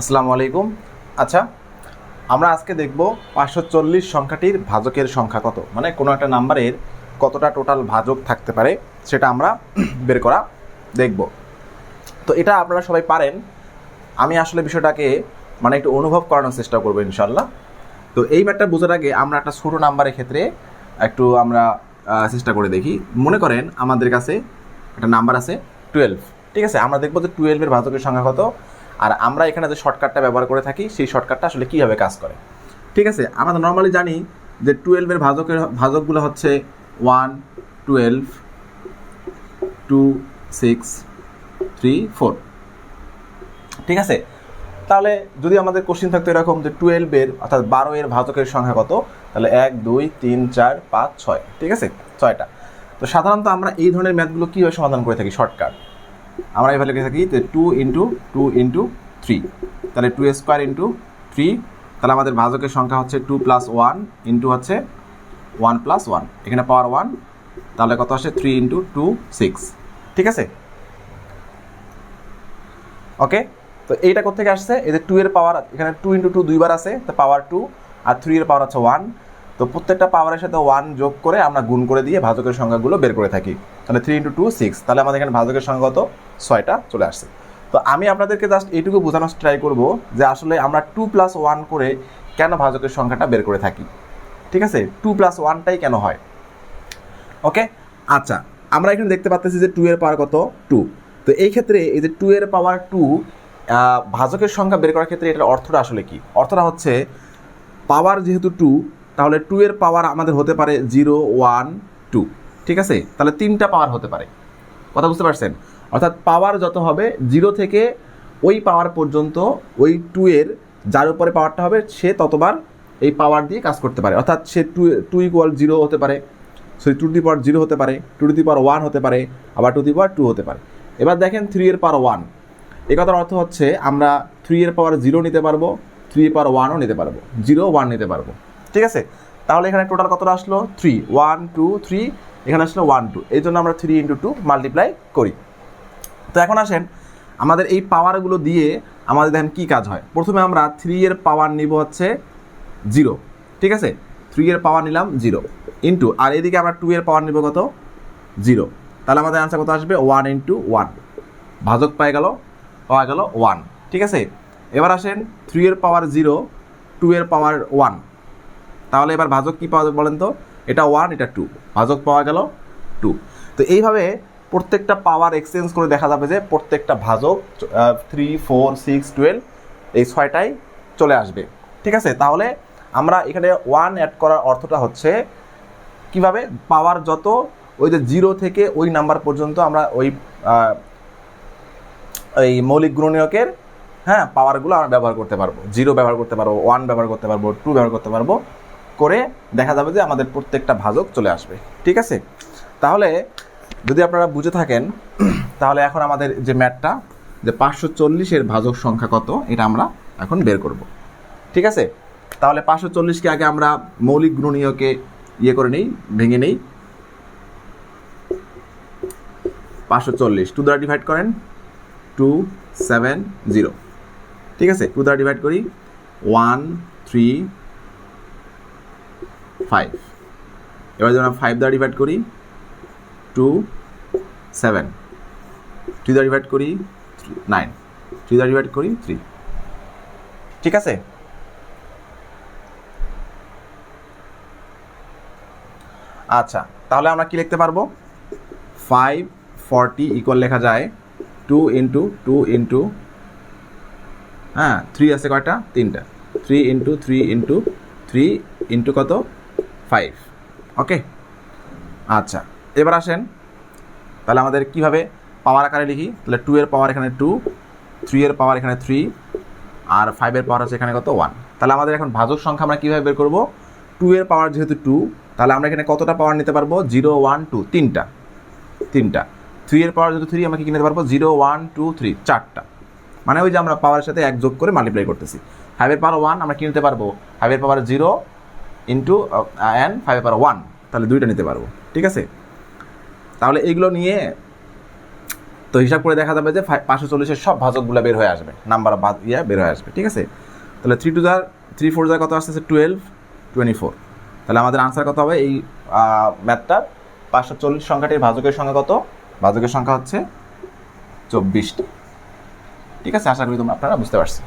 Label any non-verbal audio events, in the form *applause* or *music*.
আসসালামু আলাইকুম। আচ্ছা আমরা আজকে দেখব পাঁচশো চল্লিশ সংখ্যাটির ভাজকের সংখ্যা কত। মানে কোনো একটা নাম্বারের কতটা টোটাল ভাজক থাকতে পারে, সেটা আমরা *clears throat* বের করা দেখব। তো এটা আপনারা সবাই পারেন। আমি আসলে বিষয়টাকে মানে একটু অনুভব করানোর চেষ্টা করব ইনশাল্লাহ তো এই ম্যাটটা বোঝার আগে আমরা একটা ছোটো নাম্বারের ক্ষেত্রে একটু আমরা চেষ্টা করে দেখি। মনে করেন আমাদের কাছে একটা নাম্বার আছে টুয়েলভ ঠিক আছে, আমরা দেখব যে টুয়েলভের ভাজকের সংখ্যা কত। আর আমরা এখানে যে শর্টকাটটা ব্যবহার করে থাকি, সেই শর্টকাটটা আসলে কীভাবে কাজ করে? ঠিক আছে, আমরা নর্মালি জানি যে টুয়েলভের ভাজকের, ভাজকগুলো হচ্ছে one twelve two six three four ঠিক আছে? তাহলে যদি আমাদের কোশ্চিন থাকতো এরকম যে টুয়েলভের অর্থাৎ বারো এর ভাজকের সংখ্যা কত? তাহলে এক, দুই, তিন, চার, পাঁচ, ছয়। ঠিক আছে? ছয়টা। তো সাধারণত আমরা এই ধরনের ম্যাথগুলো কীভাবে সমাধান করে থাকি? শর্টকাট আমরা এভাবে লিখে থাকি যে two into two into three তাহলে টু স্কোয়ার ইন্টু থ্রি তাহলে আমাদের ভাজকের সংখ্যা হচ্ছে টু প্লাস ওয়ান ইন্টু হচ্ছে ওয়ান প্লাস ওয়ান এখানে পাওয়ার ওয়ান তাহলে কত আসে? থ্রি ইন্টু টু সিক্স ঠিক আছে? ওকে তো এইটা কোথেকে আসছে? এই যে টু এর পাওয়ার এখানে টু ইন্টু টু দুইবার আছে তো পাওয়ার টু আর থ্রি এর পাওয়ার হচ্ছে ওয়ান তো প্রত্যেকটা পাওয়ারের সাথে ওয়ান যোগ করে আমরা গুণ করে দিয়ে ভাজকের সংখ্যাগুলো বের করে থাকি। তাহলে থ্রি ইন্টু টু সিক্স তাহলে আমাদের এখানে ভাজকের সংখ্যা কত? ছয়টা চলে আসছে। তো আমি আপনাদেরকে জাস্ট এইটুকু বোঝানোর ট্রাই করব যে আসলে আমরা টু প্লাস ওয়ান করে কেন ভাজকের সংখ্যাটা বের করে থাকি। ঠিক আছে? টু প্লাস ওয়ানটাই কেন হয়? ওকে আচ্ছা আমরা এখানে দেখতে পাচ্ছি যে টু এর পাওয়ার কত? টু তো এই ক্ষেত্রে এই যে টু এর পাওয়ার টু ভাজকের সংখ্যা বের করার ক্ষেত্রে এটার অর্থটা আসলে কি? অর্থটা হচ্ছে পাওয়ার যেহেতু টু তাহলে টু এর পাওয়ার আমাদের হতে পারে জিরো ওয়ান টু ঠিক আছে? তাহলে তিনটা পাওয়ার হতে পারে। কথা বুঝতে পারছেন? অর্থাৎ পাওয়ার যত হবে জিরো থেকে ওই পাওয়ার পর্যন্ত, ওই টু এর যার উপরে পাওয়ারটা হবে, সে ততবার এই পাওয়ার দিয়ে কাজ করতে পারে। অর্থাৎ সে টু টু ইকুয়াল জিরো হতে পারে sorry to the power zero হতে পারে two to the power one হতে পারে, আবার টু দি পাওয়ার টু হতে পারে। এবার দেখেন থ্রি এর পাওয়ার ওয়ান এ কথার অর্থ হচ্ছে, আমরা থ্রি এর পাওয়ার জিরো নিতে পারব থ্রি এর পাওয়ার ওয়ানও নিতে পারব। জিরো ওয়ান নিতে পারব। ঠিক আছে? তাহলে এখানে টোটাল কতটা আসলো? থ্রি ওয়ান টু থ্রি এখানে আসলো ওয়ান টু এই জন্য আমরা থ্রি ইন্টু টু মাল্টিপ্লাই করি। তো এখন আসেন, আমাদের এই পাওয়ারগুলো দিয়ে আমাদের দেখেন কী কাজ হয়। প্রথমে আমরা থ্রি এর পাওয়ার নিব হচ্ছে জিরো ঠিক আছে? থ্রি এর পাওয়ার নিলাম জিরো ইন্টু আর এদিকে আমরা টু এর পাওয়ার নিব কত? জিরো তাহলে আমাদের আনসার কত আসবে? ওয়ান ইন্টু ওয়ান ভাজক পাই গেল, পাওয়া গেল ওয়ান ঠিক আছে? এবার আসেন থ্রি এর পাওয়ার জিরো টু এর পাওয়ার ওয়ান তাহলে এবার ভাজক কী পাওয়া বলেন তো? এটা ওয়ান এটা টু ভাজক পাওয়া গেল টু তো এইভাবে প্রত্যেকটা পাওয়ার এক্সচেঞ্জ করে দেখা যাবে যে প্রত্যেকটা ভাজক থ্রি ফোর সিক্স টুয়েলভ এই ছয়টাই চলে আসবে। ঠিক আছে? তাহলে আমরা এখানে ওয়ান অ্যাড করার অর্থটা হচ্ছে কীভাবে? পাওয়ার যত, ওই যে জিরো থেকে ওই নাম্বার পর্যন্ত আমরা ওই এই মৌলিক গুণনীয়কের হ্যাঁ পাওয়ারগুলো আমরা ব্যবহার করতে পারব। জিরো ব্যবহার করতে পারব ওয়ান ব্যবহার করতে পারব টু ব্যবহার করতে পারব, করে দেখা যাবে যে আমাদের প্রত্যেকটা ভাজক চলে আসবে। ঠিক আছে? তাহলে যদি আপনারা বুঝে থাকেন, তাহলে এখন আমাদের যে ম্যাটটা যে পাঁচশো চল্লিশের ভাজক সংখ্যা কত, এটা আমরা এখন বের করব। ঠিক আছে? তাহলে পাঁচশো চল্লিশকে আগে আমরা মৌলিক গুণনীয়কে ইয়ে করে নেই, ভেঙে নেই। পাঁচশো চল্লিশ টু দ্বারা ডিভাইড করেন, টু, সেভেন, জিরো। ঠিক আছে? টু দ্বারা ডিভাইড করি, ওয়ান, থ্রি, ফাইভ। এবার আমরা ফাইভ দ্বারা ডিভাইড করি টু সেভেন থ্রি দ্বারা ডিভাইড করি নাইন থ্রি দ্বারা ডিভাইড করি থ্রি ঠিক আছে? আচ্ছা তাহলে আমরা কি লিখতে পারব? ফাইভ ফর্টি ইকুয়াল লেখা যায় টু ইন্টু টু ইন্টু হ্যাঁ থ্রি আছে কয়টা? তিনটা। Three into three into three into কত? ফাইভ ওকে আচ্ছা। এবার আসেন। তাহলে আমাদের কীভাবে পাওয়ার আকারে লিখি? তাহলে টু এর পাওয়ার এখানে টু থ্রি এর পাওয়ার এখানে থ্রি আর ফাইভের পাওয়ার আছে এখানে কত ওয়ান তাহলে আমাদের এখন ভাজক সংখ্যা আমরা কীভাবে বের করব? টু এর পাওয়ার যেহেতু টু তাহলে আমরা এখানে কতটা পাওয়ার নিতে পারব? জিরো ওয়ান টু তিনটা। তিনটা। থ্রি এর পাওয়ার যেহেতু থ্রি আমরা কি নিতে পারব? জিরো ওয়ান টু থ্রি চারটা। মানে ওই যে আমরা পাওয়ারের সাথে এক যোগ করে মাল্টিপ্লাই করতেছি। ফাইভের পাওয়ার ওয়ান আমরা কি নিতে পারব? ফাইভের পাওয়ার জিরো ইন্টু অ্যান্ড ফাইভের পাওয়ার ওয়ান তাহলে দুইটা নিতে পারব। ঠিক আছে? তাহলে এগুলো নিয়ে তো হিসাব করে দেখা যাবে যে পাঁচশো চল্লিশের সব ভাজকগুলো বের হয়ে আসবে, নাম্বার বাদ ইয়া বের হয়ে আসবে, ঠিক আছে? তাহলে থ্রি টু যার থ্রি ফোর যার কত আসতেছে টুয়েলভ টোয়েন্টি ফোর তাহলে আমাদের আনসার কত হবে? এই ম্যাথটার পাঁচশো চল্লিশ সংখ্যাটির ভাজকের সংখ্যা কত? ভাজকের সংখ্যা হচ্ছে চব্বিশটি। ঠিক আছে? আশা করি তোমরা আপনারা বুঝতে পারছি